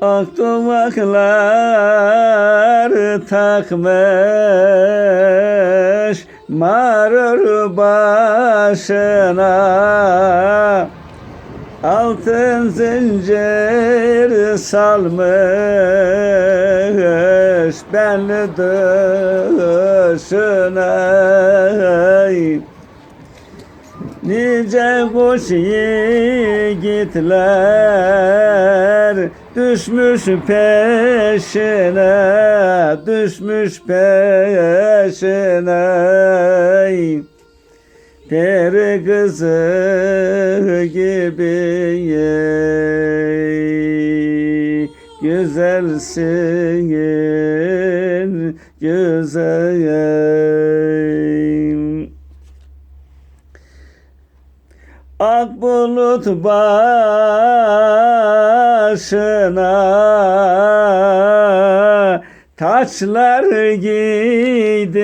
Akduvaklar takmış marur başına. Altın zincir salmış belli dışına. Nice kuş yiğitler Düşmüş peşine Düşmüş peşine. Peri kızı gibi Güzelsin güzel Ak bulut başına taçlar giydirir.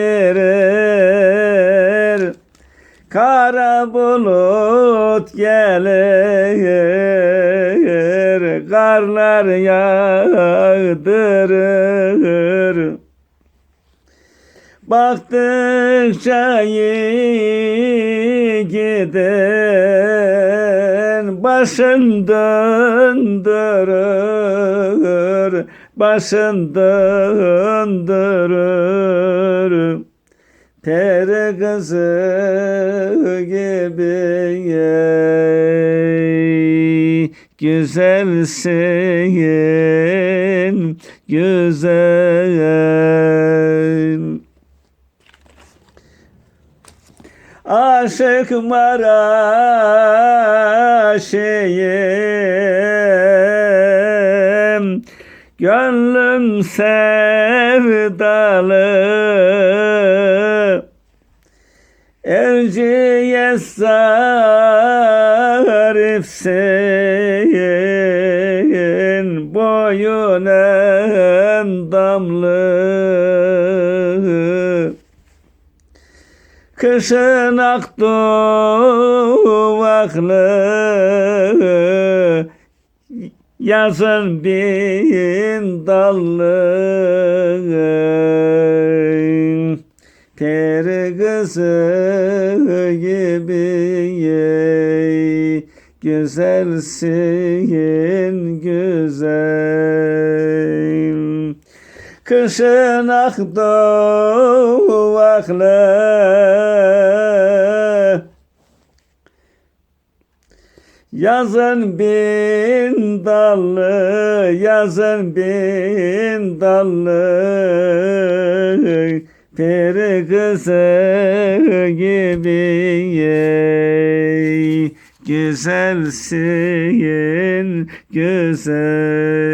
Kara bulut gelir Karlar yağdırır Baktıkça iyi giden başın döndürür, başın döndürür. Peri kızı gibi güzelsin, güzel. Aşık Maraşıyım Gönlüm sevdalı. Erciye zarifsin Boyun endamlı Kışın akduvaklı Yazın bin dallı. Peri kızı gibi Güzelsin güzel Kışın akduvaklı Yazın bin dallı, yazın bin dallı. Peri kızı gibi Güzelsin güzel